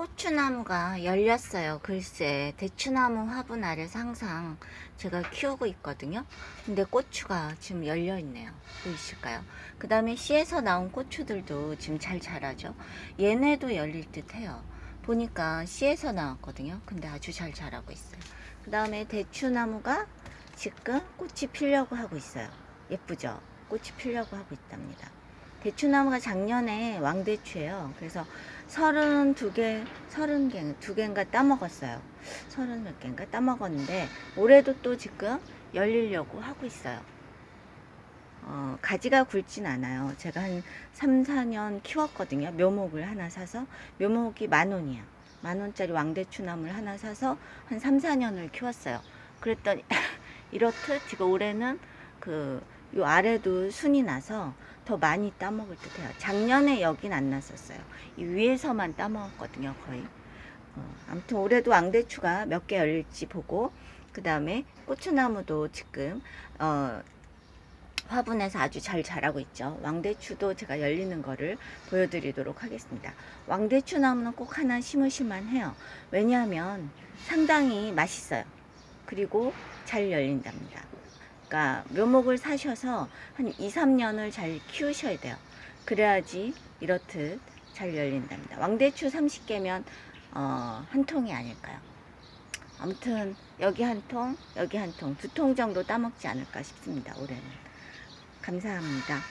고추나무가 열렸어요. 글쎄, 대추나무 화분 아래서 항상 제가 키우고 있거든요. 근데 고추가 지금 열려 있네요. 보이실까요? 그 다음에 씨에서 나온 고추들도 지금 잘 자라죠. 얘네도 열릴 듯 해요. 보니까 씨에서 나왔거든요. 근데 아주 잘 자라고 있어요. 그 다음에 대추나무가 지금 꽃이 피려고 하고 있어요. 예쁘죠? 꽃이 피려고 하고 있답니다. 대추나무가 작년에 왕대추예요. 그래서 서른 두 개, 서른 개, 두 개인가 따먹었어요. 서른 몇 개인가 따먹었는데 올해도 또 지금 열리려고 하고 있어요. 어, 가지가 굵진 않아요. 제가 한 3, 4년 키웠거든요. 묘목을 하나 사서 묘목이 만 원이야. 만 원짜리 왕대추 나무를 하나 사서 한 3, 4년을 키웠어요. 그랬더니 이렇듯 지금 올해는 그 요 아래도 순이 나서 더 많이 따먹을 듯 해요. 작년에 여긴 안 났었어요. 이 위에서만 따먹었거든요, 거의. 어, 아무튼 올해도 왕대추가 몇 개 열릴지 보고 그 다음에 고추나무도 지금 어, 화분에서 아주 잘 자라고 있죠. 왕대추도 제가 열리는 거를 보여드리도록 하겠습니다. 왕대추 나무는 꼭 하나 심으실만 해요. 왜냐하면 상당히 맛있어요. 그리고 잘 열린답니다. 그러니까 묘목을 사셔서 한 2, 3년을 잘 키우셔야 돼요. 그래야지 이렇듯 잘 열린답니다. 왕대추 30개면 어, 한 통이 아닐까요? 아무튼 여기 한 통, 여기 한 통, 두 통 정도 따먹지 않을까 싶습니다. 올해는. 감사합니다.